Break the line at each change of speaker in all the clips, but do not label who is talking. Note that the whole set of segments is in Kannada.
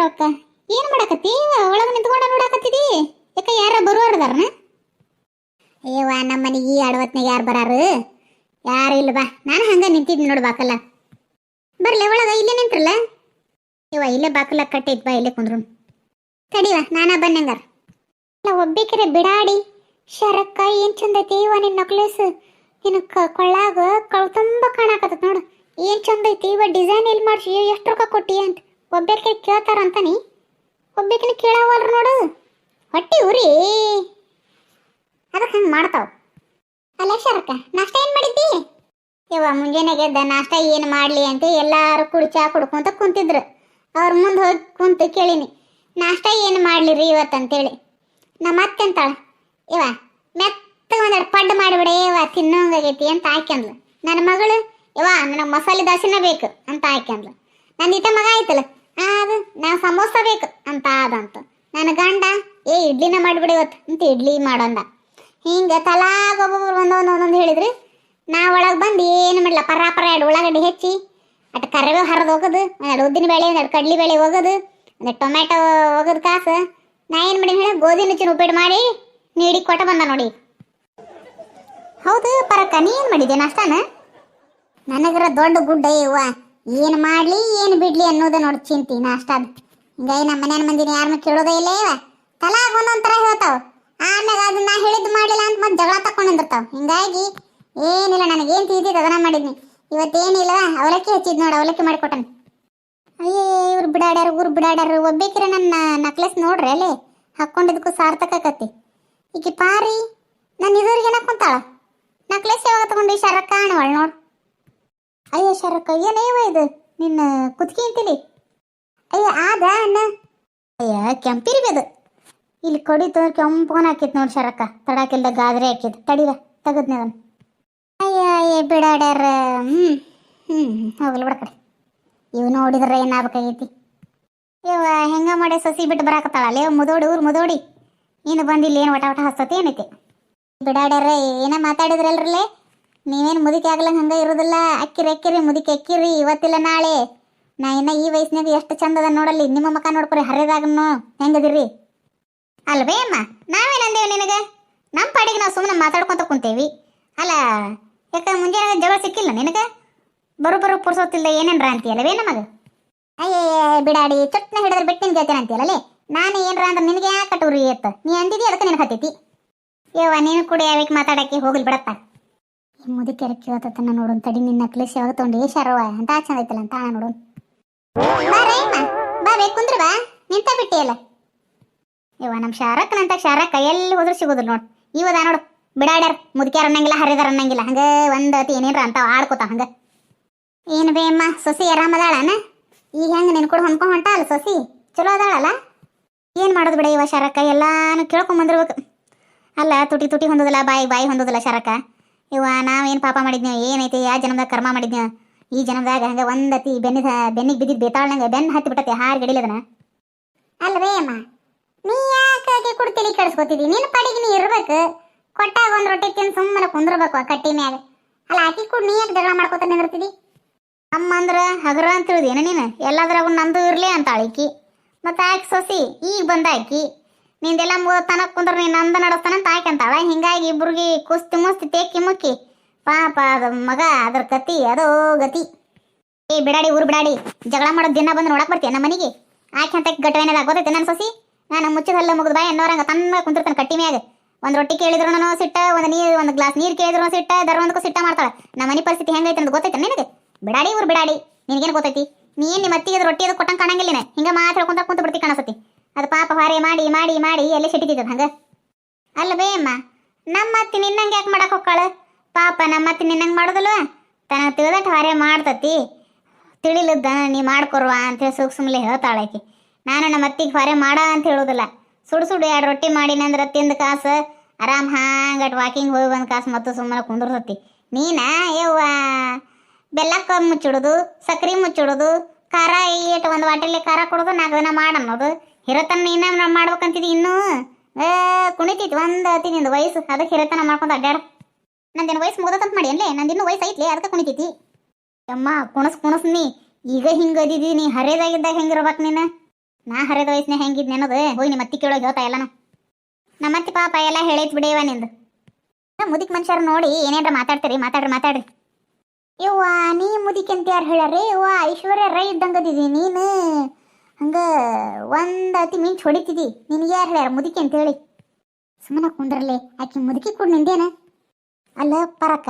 ಶರಕ್ಕ ಏನ್ ಮಾಡಕತ್ತಿ? ಒಳಗ ನಿಂತ್ಕೊಂಡ ನೋಡಾಕತ್ತಿದಿ? ಯಾಕ ಯಾರ ಬರುವಾರದಾರನ ಏವಾ ನಮ್ಮ ಮನೆಗೆ ಅಡವತ್ನಾಗ ಯಾರು ಬರಾರು? ಯಾರು ಇಲ್ಲ ಬಾ. ನಾನು ಹಂಗ ನಿಂತಿದ್ ನೋಡ್ ಬಾಕಲ್ಲ. ಬರ್ಲಿ, ಒಳಗ ಇಲ್ಲೇ ನಿಂತ್ರಲ್ಲ? ಇವ ಇಲ್ಲೇ ಬಾಕಲ ಕಟ್ಟಿದ್ ಬಾ, ಇಲ್ಲೇ ಕುಂದ್ರು ತಡಿವ ನಾನ ಬನ್ನಂಗಾರ ಅಲ್ಲ ಒಬ್ಬೇಕರೆ ಬಿಡಾಡಿ. ಶರಕ್ಕ, ಏನ್ ಚಂದ ಐತಿ? ಇವ ನಿನ್ ನಕ್ಲೇಸ್. ನಿನ್ ಕೊಳ್ಳಾಗ, ಕಳ್ ತುಂಬಾ ಕಾಣಕತ್ತದ ನೋಡು. ಏನ್ ಚಂದ ಐತಿ? ಇವ ಡಿಸೈನ್ ಎಲ್ಲಿ ಮಾಡ್ಸಿ? ಎಷ್ಟು ರೊಕ್ಕ ಕೊಟ್ಟಿ ಅಂತ. ಒಬ್ಬೇಕೆ ಕೇಳ್ತಾರಂತ ನೀ ಒಬ್ಬೇಕಿನ ಕೇಳವಲ್ರ ನೋಡು. ಹೊಟ್ಟಿ ಉರಿ. ಅದಕ್ಕೆ ಹಂಗೆ ಮಾಡ್ತಾವ. ಅಲ್ಲ ನಾಷ್ಟ ಏನು ಮಾಡಿದ್ದಿ? ಇವ ಮುಂಜಾನೆ ಗೆದ್ದ ನಾಷ್ಟ ಏನು ಮಾಡಲಿ ಅಂತ ಎಲ್ಲರೂ ಕುಡಿ ಚಾ ಕುಡ್ಕೊಂತ ಕುಂತಿದ್ರು. ಅವ್ರ ಮುಂದೆ ಹೋಗಿ ಕುಂತು ಕೇಳಿನಿ, ನಾಷ್ಟ ಏನು ಮಾಡಲಿ ಇವತ್ತು ಇವತ್ತಂತೇಳಿ. ನಮ್ಮ ಅತ್ತೆ ಅಂತಾಳ ಇವ ಮೆತ್ತ ಒಂದೆರಡು ಪಡ್ಡು ಮಾಡಿಬಿಡೆ ಇವ ತಿನ್ನೋಂಗಾಗೈತಿ ಅಂತ ಹಾಕ್ಯಂದ್ಲು ನನ್ನ ಮಗಳು ಇವ ನನಗೆ ಮಸಾಲೆ ದೋಸೆನ ಬೇಕು ಅಂತ ಹಾಕ್ಯಂದ್ಲು ನನ್ನ ಇತ ಮಗ ಆಯ್ತಲ್ಲ? ಅದು ನಾವು ಸಮೋಸ ಬೇಕು ಅಂತ ಆದಂತ ನನ್ನ ಗಂಡ, ಏ, ಇಡ್ಲಿನ ಮಾಡಿಬಿಡಿ ಇವತ್ತು. ಅಂತ ಇಡ್ಲಿ ಮಾಡಂದ. ಹಿಂಗೆ ತಲಾಗ ಒಬ್ಬೊಬ್ರು ಒಂದೊಂದು ಒಂದೊಂದು ಹೇಳಿದ್ರಿ. ನಾ ಒಳಗೆ ಬಂದು ಏನು ಮಾಡಲ್ಲ ಪರ ಪರ ಎರಡು ಉಳ್ಳಾಗಡ್ಡಿ ಹೆಚ್ಚಿ, ಅಟ್ ಕರಿಬೇವು ಹರಿದು ಹೋಗೋದು ಎರಡು ಉದ್ದಿನ ಬೇಳೆ, ಎರಡು ಕಡ್ಲಿ ಬೇಳೆ ಹೋಗೋದು ಒಂದು ಟೊಮ್ಯಾಟೊ ಹೋಗೋದು ಕಾಸು. ನಾ ಏನು ಮಾಡಿ ಹೇಳಿ? ಗೋಧಿ ನುಚ್ಚಿನ ಉಪ್ಪಿಟ್ಟು ಮಾಡಿ ನೀಡಿ ಕೊಟ್ಟ ಬಂದ ನೋಡಿ. ಹೌದು ಪರಕ್ಕ, ನೀ ಏನು ಮಾಡಿದ್ದೆ ನಾಷ್ಟಾನ? ನನಗರ ದೊಡ್ಡ ಗುಡ್ಡ ಇವ್ವ. ಏನು ಮಾಡಲಿ, ಏನು ಬಿಡಲಿ ಅನ್ನೋದ ನೋಡಿ ಚಿಂತಿ, ನಾಷ್ಟ ಹಿಂಗಾಗಿ ನಮ್ಮ ಮನೆಯ ಮಂದಿನ ಯಾರನ್ನ ಕೇಳೋದೇ ಇಲ್ಲ ಇವ. ತಲಾಗ ಒಂದೊಂದು ಥರ ಹೇಳ್ತಾವ. ಆಮೇಲೆ ಅದನ್ನ ನಾ ಹೇಳಿದ್ದು ಮಾಡಲಿಲ್ಲ ಅಂತ ಮತ್ತೆ ಜಗಳ ತಕೊಂಡಿರ್ತಾವ ಹಿಂಗಾಗಿ ಏನಿಲ್ಲ ನನಗೇನು ತಿಳಿದಿದ್ದು ಅದನ್ನ ಮಾಡಿದ್ನಿ. ಇವತ್ತೇನಿಲ್ಲ ಅವಲಕ್ಕಿ ಹಚ್ಚಿದ್ ನೋಡಿ, ಅವಲಕ್ಕಿ ಮಾಡಿಕೊಟ್ಟನು. ಅಯ್ಯೇ, ಇವ್ರು ಬಿಡಾಡ್ಯಾರ, ಊರು ಬಿಡಾಡ್ಯಾರ, ಒಬ್ಬೇಕಿರ ನನ್ನ ನಕ್ಲೆಸ್ ನೋಡ್ರಿ ಅಲ್ಲಿ. ಹಾಕೊಂಡಿದ್ದಕ್ಕೂ ಸಾರ್ಥಕ ಆಕತಿ ಈಕೆ ಪಾರಿ ನನ್ನ ಇದ್ರಿಗೆ ಕುಂತಾಳ? ನಕ್ಲೆಸ್ ಯಾವಾಗ ತಗೊಂಡು ಶರಕ್ಕ ಕಾಣವಳ ನೋಡ್. ಅಯ್ಯ ಶರಕ ಏನೇವ ಇದು? ನಿನ್ನ ಕುತ್ಕಿ ಅಂತೀಲಿ? ಅಯ್ಯ, ಆದ ಅಣ್ಣ. ಅಯ್ಯ, ಕೆಂಪಿರ್ಬೇದ. ಇಲ್ಲಿ ಕೊಡಿ ತೋರ್ ಕೆಂಪನ ಹಾಕಿತ್ ನೋಡಿ ಶರಕ್ಕ. ತಡಾಕಿಲ್ದ ಗಾದ್ರೆ ಹಾಕಿದ್. ತಡಿರ ತೆಗದ್ನೆ ಅದನ್ನ. ಅಯ್ಯ ಅಯ್ಯ, ಬಿಡಾಡ್ಯಾರ. ಹ್ಮ್ ಹ್ಮ್, ಹೋಗ್ಲಿ ಬಿಡ ಕಡೆ. ಇವ್ ನೋಡಿದ್ರೆ ಏನಾಗಬೇಕಾಗೈತಿ? ಇವ ಹೆಂಗ ಮಾಡಿ ಸಸಿ ಬಿಟ್ಟು ಬರಾಕತ್ತಾಳ ಅಲ್ಲೇ ಮುದೋಡಿ, ಊರು ಮುದೋಡಿ. ಇನ್ನು ಬಂದಿಲ್ಲ ಏನು ವಟ ವಟ ಹಸ್ತತಿ ಏನೈತಿ? ಬಿಡಾಡ್ಯಾರ, ಏನ ಮಾತಾಡಿದ್ರಲ್ರಲ್ಲೇ ನೀವೇನು ಮುದುಕಿ ಆಗ್ಲಂಗ ಹಂಗ ಇರೋದಿಲ್ಲ? ಅಕ್ಕಿರಿ ಅಕ್ಕಿರಿ, ಮುದುಕಿ, ಅಕ್ಕಿರಿ, ಇವತ್ತಿಲ್ಲ ನಾಳೆ. ನಾ ಇನ್ನ ಈ ವಯಸ್ಸಿನಾಗ ಎಷ್ಟು ಚಂದ ಅದ ನೋಡಲ್ಲಿ. ನಿಮ್ಮ ಮಕ ನೋಡ್ಕೊರಿ, ಹರಿದಾಗನು. ಹೆಂಗದಿರಿ ಅಲ್ವೇ ಅಮ್ಮ? ನಾವೇನಂದೇವಿ ನಿನಗೆ? ನಮ್ಮ ಪಾಡಿಗೆ ನಾವು ಸುಮ್ಮನೆ ಮಾತಾಡ್ಕೊಂತ ಕುಂತೇವಿ. ಅಲ್ಲ, ಯಾಕ ಮುಂಜಾನೆ ಜಗಳ ಸಿಕ್ಕಿಲ್ಲ ನಿನಗೆ? ಬರೋಬ್ಬರು ಪುರ್ಸೋತಿಲ್ದ ಏನೇನ್ರ ಅಂತೀಯಲ್ಲವೇ ನಮಗೆ? ಅಯ್ಯೇ ಬಿಡಾಡಿ, ಚಟ್ನ ಹಿಡಿದ್ರೆ ಬೆಟ್ಟಿನ ಗೆಳ್ತೇನೆ ಅಂತೀಯಲ್ಲೇ ನಾನು ಏನ್ರ ಅಂದ್ರೆ ನಿನಗೆ ಯಾಕೆ ಕಟೂರಿ ಎತ್ತ? ನೀ ಅಂದಿದಿ ಅದಕ್ಕೆ ನಿನಗೆ ಹತ್ತೈತಿ. ಯವ್ವ, ನೀನು ಕೂಡ ಯಾವಕ್ಕೆ ಮಾತಾಡಕ್ಕೆ ಹೋಗ್ಲಿ ಬಿಡತ್ತ ಈ ಮುದುಕೆರ ಕೇಳ್ತತನ ನೋಡು ತಡಿ ನಿನ್ನ ನಕ್ಲೇಸ್ ಯಾವಾಗ ತೊಗೊಂಡು ಶರವ ಅಂತ ಚಂದ ಐತಲ್ಲ ಅಂತ ನೋಡು. ಬಾ ರೇಮ್ಮ ಬಾ ಬೇ, ಕುಂದ್ರ ಬಾ, ನಿಂತ ಬಿಟ್ಟಿಯಲ್ಲ ಇವ ನಮ್ಮ ಶಾರಕ್ಕನಂತ ಶಾರಕ್ಕ ಎಲ್ಲಿ ಹೋದ್ರು ಸಿಗೋದಿಲ್ಲ ನೋಡು. ಇವದ ನೋಡು, ಬಿಡಾಡ್ಯಾರ, ಮುದುಕ್ಯಾರ ಅನ್ನಂಗಿಲ್ಲ, ಹರಿದಾರ ಅನ್ನಂಗಿಲ್ಲ, ಹಂಗ ಒಂದ್ ಅತಿ ಏನೇನ್ರ ಅಂತ ಆಡ್ಕೋತ ಹಂಗ. ಏನು ಬೇ ಅಮ್ಮ, ಸೊಸಿ ಆರಾಮದಾಳನ ಈ ಹೆಂಗ ಕೂಡ ಹೊಂದ್ಕೊಂಡ್ ಹೊಂಟ ಅಲ್ಲ ಸೊಸಿ? ಚಲೋ ಅದಾಳಲ್ಲ? ಏನ್ ಮಾಡೋದು ಬಿಡ ಇವ ಶಾರಕ್ಕ, ಎಲ್ಲಾನು ಕೇಳ್ಕೊಂಡ್ ಬಂದಿರ್ಬೇಕು ಅಲ್ಲ, ತುಟಿ ತುಟಿ ಹೊಂದೋದಿಲ್ಲ, ಬಾಯಿ ಬಾಯಿ ಹೊಂದೋದಿಲ್ಲ ಶರಕ್ಕ. ಇವ ನಾವೇನು ಪಾಪ ಮಾಡಿದ್ನ ಏನೈತೆ ಯಾವ ಜನ್ಮದಾಗ ಕರ್ಮ ಮಾಡಿದ್ನ ಈ ಜನ್ಮದಾಗ ಹಂಗ ಒಂದತಿ ಬೆನ್ನಿದ ಬೆನ್ನಿಗೆ ಬಿದ್ದಿದ್ ಬೇತಾಳ್ನಂಗೆ ಬೆನ್ನ ಹತ್ತಿ ಬಿಟ್ಟತಿ ಹಾರ್ ಗಡಿಲದನ ಅಲ್ವೇ ಅಮ್ಮ ನೀ ಯಾಕೆ ಕುಡ್ತಿಲಿ ಕೆಡಿಸ್ಕೊತಿದಿ? ನಿನ್ನ ಪಡಿಗೆ ನೀ ಇರ್ಬೇಕು. ಕೊಟ್ಟಾಗ ಒಂದ್ ರೊಟ್ಟಿ ತಿನ್ ಸುಮ್ಮನೆ ಕುಂದ್ರಬೇಕು ಕಟ್ಟಿ ಮ್ಯಾಗ. ಅಲ್ಲ ಆಕಿ ಕೂಡ ನೀ ಯಾಕೆ ಜಗಳ ಮಾಡ್ಕೊತ ನಿಂದಿರ್ತಿದಿ? ಅಮ್ಮ ಅಂದ್ರ ಹಗರ ಅಂತ ತಿಳಿದೇನ ನೀನು? ಎಲ್ಲಾದ್ರಾಗ ನಂದು ಇರ್ಲಿ ಅಂತ ಆಳಿಕಿ ಮತ್ತೆ ಆಕಿ ಸೊಸಿ ಈಗ ಬಂದ ಆಕಿ. ನಿಂದೆಲ್ಲ ತನಕ ಕುಂದ್ರ ನೀನು ನಂದ ನಡೆಸ್ತಾನ ಅಂತ ಆಕಿ ಹಿಂಗಾಗಿ ಇಬ್ರಿಗೆ ಕುಸ್ತಿ ಮುಸ್ತಿ ತೇಕಿ ಮುಕ್ಕಿ, ಪಾಪ ಅದ ಮಗ ಅದ್ರ ಕತಿ ಅದೋ ಗತಿ. ಏ, ಬಿಡಾಡಿ ಊರು ಬಿಡಾಡಿ, ಜಗಳ ಮಾಡೋ ದಿನ ಬಂದು ನೋಡಕ್ ಬರ್ತೀಯ ನಮ್ಮ ಮನೆಗೆ? ಆಕೆ ಅಂತ ಗಟ್ಟವೇನದ ಗೊತ್ತೈತೆ ನನ್ನ ಸೊಸಿ? ನಾನು ಮುಚ್ಚಿದಲ್ಲ ಮುಗಿದ ಬಾಯ್ ಅನ್ನೋರಂಗ ತನ್ನ ಕುಂತಿರ್ತಾನೆ ಕಟ್ಟಿ ಮ್ಯಾಗ. ಒಂದ್ ರೊಟ್ಟಿ ಕೇಳಿದ್ರು ಸಿಟ್ಟ, ಒಂದು ನೀರು, ಒಂದು ಗ್ಲಾಸ್ ನೀರು ಕೇಳಿದ್ರು ಸಿಟ್ಟ ದರ್ವಂದಕ್ಕೂ ಸಿಟ್ಟ ಮಾಡ್ತಾಳೆ. ನಮ್ಮ ಮನೆ ಪರಿಸ್ಥಿತಿ ಹೆಂಗೈತೆ ಅಂತ ಗೊತ್ತೈತೆ ನಿನಗೆ? ಬಿಡಾಡಿ ಊರು ಬಿಡಾಡಿ, ನಿನಗೇನು ಗೊತ್ತೈತಿ? ನೀನು ನಿಮ್ಮ ಅತ್ತಿಗೆ ರೊಟ್ಟಿ ಅದು ಕೊಟ್ಟಂಗೆ ಕಾಣಂಗಿಲ್ಲ ಹಿಂಗೆ ಮಾತ್ರ ಹೇಳ್ಕೊಂತ ಕುಂತ ಬಿಡ್ತಿ ಕಾಣಸತಿ ಅದು ಪಾಪ ಹೊರೆ ಮಾಡಿ ಮಾಡಿ ಮಾಡಿ ಎಲ್ಲಿ ಸಿಟ್ಟಿದ್ದ ಹಂಗ? ಅಲ್ಲ ಬೇಯಮ್ಮ ನಮ್ಮ ಅತ್ತಿ ನಿನ್ನಂಗೆ ಯಾಕೆ ಮಾಡಕ್ಕೆ ಹೋಗ್ಕಾಳ ಪಾಪ ನಮ್ಮ ಅತ್ತಿ ನಿನ್ನಂಗೆ ಮಾಡೋದಲ್ವ? ತನ ತಿಳಿದಟ್ಟು ಹೊರೆ ಮಾಡ್ತತಿ. ತಿಳಿಲದ್ದ ನೀ ಮಾಡ್ಕೊರ್ವ ಅಂತೇಳಿ ಸುಮ್ಲೆ ಹೇಳ್ತಾಳೆ ನಾನು ನಮ್ಮ ಅತ್ತಿಗೆ ಹೊರೆ ಮಾಡ ಅಂತ ಹೇಳೋದಿಲ್ಲ. ಸುಡು ಸುಡು ಎರಡು ರೊಟ್ಟಿ ಮಾಡಿನಂದ್ರೆ ತಿಂದ ಕಾಸು ಆರಾಮ್ ಹಾಂಗಟ್ ವಾಕಿಂಗ್ ಹೋಗಿ ಬಂದ ಕಾಸು ಮತ್ತು ಸುಮ್ಮನೆ ಕುಂದಿರ್ತತಿ. ನೀನಾ? ಯವ್ವ? ಬೆಲ್ಲಕ್ಕ ಮುಚ್ಚಿಡೋದು, ಸಕ್ರೆ ಮುಚ್ಚಿಡೋದು, ಖಾರ ಈಟ್ ಒಂದು ವಾಟಲ್ಲಿ ಖಾರ ಕೊಡೋದು, ನಾಲ್ಕು ದಿನ ಮಾಡ ಅನ್ನೋದು. ಹಿರತನ ನೀನ ನಾವು ಮಾಡ್ಬೇಕಂತಿದ್ದಿ ಇನ್ನೂ. ಕುಣಿತೈತಿ ಒಂದು ಅತಿ ನಿಂದು ವಯಸ್ಸು. ಅದಕ್ಕೆ ಹಿರತನ ಮಾಡ್ಕೊಂಡು ಅಡ್ಡಾಡ ನಂದೇನು ವಯಸ್ಸು ಮುಗ್ದತ್ತಂತ ಮಾಡಿ ಅನ್ಲೇ ನಂದಿನ್ನೂ ವಯಸ್ಸು ಐತ್ಲಿ, ಅದಕ್ಕೆ ಕುಣಿತೈತಿ ಅಮ್ಮ ಕುಣಸ್ ಕುಣಸ್ ನೀ. ಈಗ ಹಿಂಗೆ ಅದಿದಿ, ನೀ ಹರೇದಾಗಿದ್ದಾಗ ಹೆಂಗಿರ್ಬೇಕು ನೀನು? ನಾ ಹರೇದ ವಯಸ್ಸಿನ ಹೆಂಗಿದ್ ನೆನದು? ಹೋಗಿ ನಿಮ್ಮ ಅತ್ತಿ ಕೇಳೋಗಿ ಹೇಳ್ತಾ ಎಲ್ಲಾನು ನಮ್ಮ ಅತ್ತಿ ಪಾಪ ಎಲ್ಲ ಹೇಳೈತ್ ಬಿಡೇವ ನಿಂದು. ಮುದಿಕ್ ಮನುಷ್ಯರು ನೋಡಿ ಏನೇನ್ರ ಮಾತಾಡ್ತೀರಿ? ಮಾತಾಡ್ರಿ ಮಾತಾಡ್ರಿ. ಯವ್ವ, ನೀ ಮುದಿಕ್ ಅಂತ ಯಾರು ಹೇಳ್ಯಾರಿ ಯವ್ವ ಐಶ್ವರ್ಯ ರೈ ಇದ್ದಂಗದಿದಿ ನೀನು. ಹಂಗ ಒಂದ್ ಅತಿ ಮಿಂಚ್ ಹೊಡಿತಿದಿ. ನಿನಗೆ ಯಾರು ಹೇಳ್ಯಾರ? ಮುದುಕಿ ಅಂತ ಹೇಳಿ ಸುಮ್ಮನೆ ಕುಂದ್ರಲಿ. ಆಕಿ ಮುದುಕಿ ಕೂಡ ನಿಂದೇನ? ಅಲ್ಲ ಪರಕ್ಕ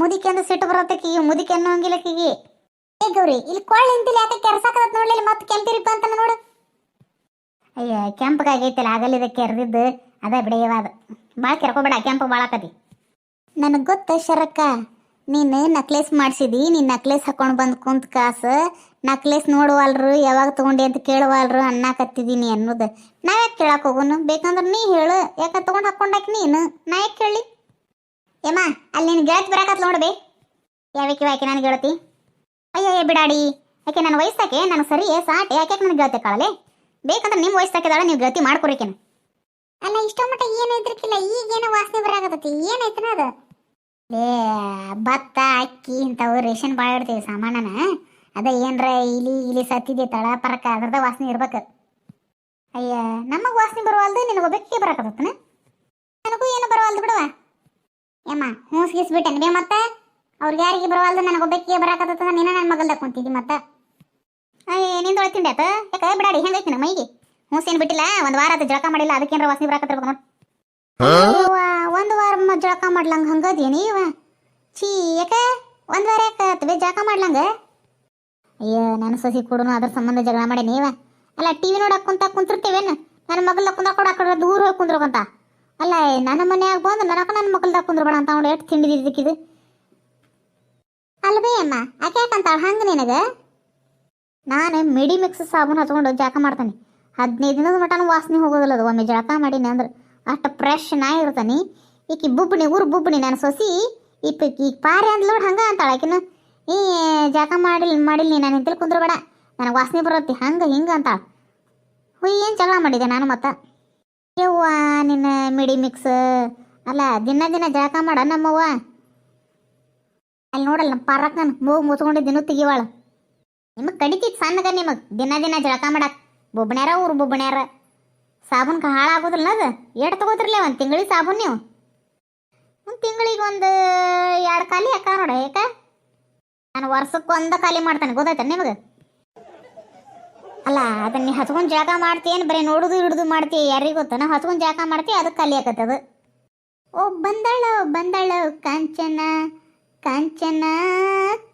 ಮುದುಕಿ ಅಂದ್ರೆ ಸಿಟ್ಟು ಬರತ್ತಕಿ ಅನ್ನೋಂಗಿಲ್ಲ ಕಿಗಿ ಏ ಗೌರಿ, ಇಲ್ಲಿ ಕೊಳ್ಳ ನಿಂತಿಲ್ಲ ಯಾಕೆ ಕೆರ್ಸಾಕತ್ ನೋಡ್ಲಿಲ್ಲ ಮತ್ತೆ ಕೆಂಪಿರಿಪ್ಪ ಅಂತ ನೋಡು. ಅಯ್ಯ ಕೆಂಪಗಾಗೈತಿಲ್ಲ ಆಗಲಿದ ಕೆರೆದಿದ್ದು. ಅದ ಬಿಡೆಯವಾದ ಭಾಳ ಕೆರ್ಕೋಬೇಡ. ಕೆಂಪು ಭಾಳಾಕತಿ ನನಗೆ ಗೊತ್ತ ಶರಕ್ಕ. ನೀನು ನಕ್ಲೆಸ್ ಮಾಡಿಸಿದಿ, ನೀನು ನಕ್ಲೆಸ್ ಹಾಕೊಂಡು ಬಂದು ಕುಂತ ಕಾಸು. ನಕ್ಲೆಸ್ ನೋಡುವಲ್ರು, ಯಾವಾಗ ತಗೊಂಡಿ ಅಂತ ಕೇಳುವಲ್ರು ಅನ್ನಕತ್ತಿದ್ದೀನಿ ಅನ್ನೋದು. ನಾ ಯಾಕೆ ಕೇಳಕ್ಕೆ ಹೋಗೋನು? ಬೇಕಂದ್ರೆ ನೀ ಹೇಳು. ಯಾಕೆ ತಗೊಂಡು ಹಾಕೊಂಡಾಕಿ ನೀನು? ನಾ ಯಾಕೆ ಕೇಳಿ? ಏಮ್ಮ ಅಲ್ಲಿ ನಿನ್ನ ಗೆಳತಿ ಬರಕತ್ ನೋಡ್ಬೇ ಯಾವ್ಯಾಕೆ ಯಾಕೆ ನನಗೆ ಗೆಳತಿ ಅಯ್ಯಯ್ಯ, ಬಿಡಾಡಿ. ಯಾಕೆ ನನ್ನ ವಯಸ್ಸಾಕೆ, ನಾನು ಸರಿ, ಸಾಟ್. ಯಾಕೆ ನನಗೆ ಗೆಳತಿ ಕಾಳಲೆ? ಬೇಕಂದ್ರೆ ನಿಮ್ಮ ವಯಸ್ಸಾಕಿದಾಳೆ ನೀವು ಗೆಳತಿ ಮಾಡ್ಕೊರಿಕೇನೆ ಅಲ್ಲ ಇಷ್ಟೋ ಮಟ್ಟ ಏನು ಇದ್ರಕ್ಕಿಲ್ಲ ಈಗೇನೋ ವಾಸನೆ ಬರಾಕತ್ತೈತಿ. ಏನೈತನ ಅದು? ಏ ಭತ್ತ ಅಕ್ಕಿ ಇಂಥವು ರೇಷನ್ ಭಾಳ ಇಡ್ತೀವಿ ಸಾಮಾನನ ಅದ ಏನ್ರ ಇಲಿ ಇಲಿ ಸತ್ತಿದೆ ತಳ ಪರಕ ಅದ್ರದ ವಾಸನೆ ಇರ್ಬೇಕು. ಅಯ್ಯ ನಮಗ್ ವಾಸನೆ ಬರುವಲ್ದು ನಿನಗೆ ಒಬ್ಬಕ್ಕೆ ಬರಕತ್ತನ ನನಗೂ ಏನು ಬರವಲ್ದು ಬಿಡವ? ಯಮ್ಮ ಹುಸ್ ಗೀಸ್ ಬಿಟ್ಟೆ ಬೇ ಮತ್ತೆ? ಅವ್ರಿಗೆ ಯಾರಿಗೆ ಬರವಲ್ದು ನನಗೆ ಒಬ್ಬಕ್ಕೆ ಬರಕತ್ತದ ನೀನ ನನ್ನ ಮಗಲ್ದ ಕುಂತಿದ್ದಿ ಮತ್ತೆ? ಅಯ್ಯ ನಿಂದೊಳ ತಿಂಡಿ ಆತ ಯಾಕೆ ಬಿಡಾಡಿ ಹೆಂಗೈತಿ ನಮ್ಮ ಮೈಗೆ? ಹೂಸೇನು ಬಿಟ್ಟಿಲ್ಲ? ಒಂದು ವಾರ ಅದು ಜಳಕ ಮಾಡಿಲ್ಲ ಅದಕ್ಕೇನ್ರ ವಾಸನೆ ಬರಾಕತ್ತಿರ್ಬೇಕು ನೋಡಿ. ಒಂದ್ ವಾರ ಜಳಕ ಮಾಡ್ಲಂಗ ಹಂಗದೇನಿ ಇವ? ಛೀ, ಯಾಕ? ಒಂದು ವಾರ ಯಾಕ ಜಳಕ ಮಾಡ್ಲಂಗ? ಅಯ್ಯ ನನ್ನ ಸಸಿ ಕೊಡು ಅದ್ರ ಸಂಬಂಧ ಜಗಳ ಮಾಡಿ ನೀವ ಅಲ್ಲ, ಟಿವಿ ನೋಡಕ್ ಕುಂತ ಕುಂತಿರ್ತೇವೇನು? ನನ್ನ ಮಗಲ್ದ ಕುಂದ ಕೂಡ ಕಡೆ ದೂರ ಹೋಗಿ ಕುಂದ್ರಕಂತ. ಅಲ್ಲ, ನನ್ನ ಮನ್ಯಾಗ ಬಂದು ನನಕ ನನ್ನ ಮಗಲ್ದಾಗ ಕುಂದ್ರಬೇಡ ಅಂತ ಅವ್ನು ಎಷ್ಟು ತಿಂಡಿ ಇದಕ್ಕಿದು ಅಲ್ವೇ ಅಮ್ಮ, ಆಕೆ ಯಾಕಂತಾಳ? ಹಂಗ ನಿನಗ? ನಾನು ಮಿಡಿ ಮಿಕ್ಸ್ ಸಾಬೂನು ಹಚ್ಕೊಂಡು ಜಳಕ ಮಾಡ್ತಾನೆ. ಹದಿನೈದು ದಿನದ ಮಟನು ವಾಸನೆ ಹೋಗೋದಿಲ್ಲ ಅದು, ಒಮ್ಮೆ ಜಳಕ ಮಾಡೀನಿ ಅಂದ್ರೆ. ಅಷ್ಟು ಫ್ರೆಶ್ ನಾ ಇರ್ತಾನೆ. ಈಕಿ ಬುಬ್ಬಣಿ, ಊರು ಬುಬ್ಬಣಿ ನನ್ನ ಸೊಸಿ ಇಪ್ಪ ಈಗ ಪಾರಿ ಅಂದ್ಲೋಡ್ ಹಂಗ ಅಂತಾಳ ಆಕಿನ. ಈ ಜಳಕ ಮಾಡಿಲ್ ಮಾಡಿಲ್ಲ ನಾನು ಹಿಂತಿಲ್ ಕುಂದ್ರಬೇಡ, ನನಗೆ ವಾಸನೆ ಬರತ್ತಿ, ಹಂಗೆ ಹಿಂಗೆ ಅಂತಾಳ. ಹುಯ್ ಏನು ಜಗಳ ಮಾಡಿದೆ ನಾನು ಮತ್ತ? ಯವ್ವ, ನಿನ್ನ ಮಿಡಿ ಮಿಕ್ಸ್. ಅಲ್ಲ, ದಿನ ದಿನ ಜಳಕ ಮಾಡ ನಮ್ಮವ್ವ. ಅಲ್ಲಿ ನೋಡಲ್ಲ ನಮ್ಮ ಪಾರಕ್ಕನ ಮೂಗು ಮುಚ್ಕೊಂಡು ದಿನ ತೆಗಿವಾಳ. ನಿಮಗೆ ಕಡಿತಿತ್ತು ಸಣ್ಣಗ ನಿಮಗೆ, ದಿನ ದಿನ ಜಳಕ ಮಾಡಕ್. ಬೊಬ್ಬಣ್ಯಾರ, ಊರು ಬೊಬ್ಬಣ್ಯಾರ. ಸಾಬೂನ್ ಹಾಳಾಗೋದಿಲ್ಲ ಅದು? ಎಷ್ಟು ತಗೋತಿರ್ಲಿ ಒಂದು ತಿಂಗಳಿಗೆ ಸಾಬೂನ್ ನೀವು? ತಿಂಗಳಿಗೆ ಒಂದು, ಎರಡು ಖಾಲಿ ಯಾಕ ನೋಡ ಯಾಕ ನಾನು ವರ್ಷಕ್ಕೆ ಒಂದು ಖಾಲಿ ಮಾಡ್ತಾನೆ, ಗೊತ್ತಾಯ್ತ ನಿಮಗೆ? ಅಲ್ಲ, ಅದನ್ನ ನೀ ಹಚ್ಕೊಂಡು ಜಾಗ ಮಾಡ್ತೀಯೇನು ಬರೀ ನೋಡುದು ಹಿಡಿದು ಮಾಡ್ತೀಯ, ಯಾರಿಗೆ ಗೊತ್ತ? ನಾ ಹಚ್ಕೊಂಡು ಜಾಗ ಮಾಡ್ತೀಯ ಅದಕ್ಕೆ ಖಾಲಿ ಆಕತ್ತದು ಓ, ಬಂದಳ ಬಂದಳ, ಕಾಂಚನ ಕಾಂಚನ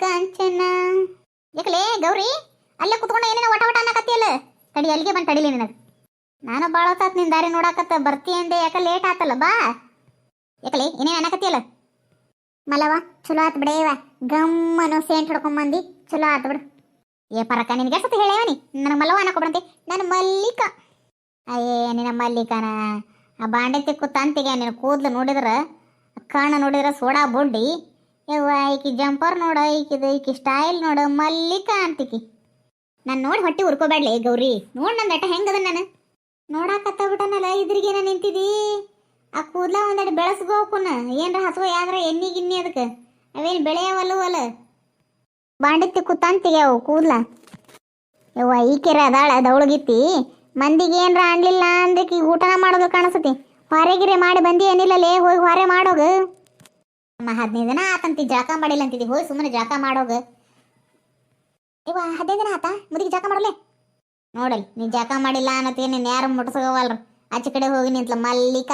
ಕಾಂಚನ. ಯಾಕಲೇ ಗೌರಿ, ಅಲ್ಲೇ ಕುತ್ಕೊಂಡು ಏನೇನೋ ಒಟ ಒಟ ಅನ್ನಕತ್ತಿಯಲ್ಲ ತಡಿ, ಅಲ್ಲಿಗೆ ಬಂದು ತಡಿಲಿ ನಿನಗೆ. ನಾನು ಭಾಳ ಹೊತ್ತಾತ್ ನಿನ್ ದಾರಿ ನೋಡಾಕತ್ತ, ಬರ್ತೀಯ ಅಂದೆ, ಯಾಕ ಲೇಟ್ ಆತಲ್ಲ, ಬಾ. ಯಾಕಲೆ ಏನೇನು ಅನ್ನಕತ್ತಿಯಲ್ಲ ಮಲವ ಚಲೋ ಆತ್ ಬಿಡೇವ ಗಮ್ಮನು ಸೇಂಟ್ ಹಿಡ್ಕೊಂಬಂದಿ ಚಲೋ ಆತ್ ಬಿಡು. ಏ ಪರಕ, ನಿನಗೆ ಸತಿ ಹೇಳೇವನಿ? ನನಗೆ ಮಲವ ಅನ್ನಕೊಬಿಡಂತೆ ನನ್ನ ಮಲ್ಲಿಕ. ಅಯ್ಯೇ, ನಿನ್ನ ಮಲ್ಲಿಕನ. ಆ ಬಾಂಡೆ ತಿಕ್ಕು ತಂತಿಗೆ ನಿನ್ನ ಕೂದಲು ನೋಡಿದ್ರ, ಕಣ್ಣ ನೋಡಿದ್ರ ಸೋಡಾ ಬುಡ್ಡಿ ಯವ್ವ, ಈಕಿ ಜಂಪರ್ ನೋಡ ಈಕಿದ ಈಕಿ ಸ್ಟೈಲ್ ನೋಡು, ಮಲ್ಲಿಕ ಅಂತಿಕಿ. ನಾನು ನೋಡಿ ಹೊಟ್ಟಿ ಉರ್ಕೋಬೇಡ್ಲಿ ಗೌರಿ. ನೋಡ್ ನನ್ನ ದಟ ಹೆಂಗದ ನಾನು. ನೋಡಾಕತ್ತ ಬಿಟ್ಟನಲ್ಲ ನಾನು ನಿಂತಿದಿ? ಆ ಕೂದ್ಲ ಒಂದಡೆ ಬೆಳೆಸ್ಗೋಕುನ ಏನ್ರ ಹಸುವ ಯಾವ್ದ್ರ ಎಣ್ಣಿ ಗಿಣ್ಣಿ ಅದಕ್ಕೆ. ಅವೇನು ಬೆಳೆಯವಲ್ಲವಲ್ಲ ಅಲ್ಲ ಕುತ್ತಂತಿಗೆವು ಕೂದ್ಲ. ಯವ್ವ ಈಕೆರ ಅದಾಳ ದವಳಗಿತ್ತಿ ಮಂದಿಗೆ ಏನ್ರ ಅನ್ಲಿಲ್ಲ ಅಂದಕ್ಕೆ ಈಗ ಊಟನ ಮಾಡೋದು ಕಾಣಿಸ್ತತಿ ಹೊರೆಗಿರೆ ಮಾಡಿ ಬಂದಿ ಏನಿಲ್ಲಲೇ, ಹೋಗಿ ಹೊರೆ ಮಾಡೋಗು. ಅಮ್ಮ, ಹದಿನೈದು ದಿನ ಆತಂತಿ, ಜಳಕ ಮಾಡಿಲ್ಲ ಅಂತಿದ್ದಿ ಹೋಗಿ ಸುಮ್ಮನೆ ಜಳಕ ಮಾಡೋಗ. ಇವ ಹದಿನೈದು ದಿನ ಆತ? ಮುದಿಗೆ ಜಳಕ ಮಾಡಲೇ ನೋಡಲ್ ನೀ ಜಳಕ ಮಾಡಿಲ್ಲ ಅನ್ನತ್ತೀನಿ ಯಾರು ಮುಟ್ಸಗವಲ್ರ. ಆಚೆ ಕಡೆ ಹೋಗಿ ನಿಂತ ಮಲ್ಲಿಕ.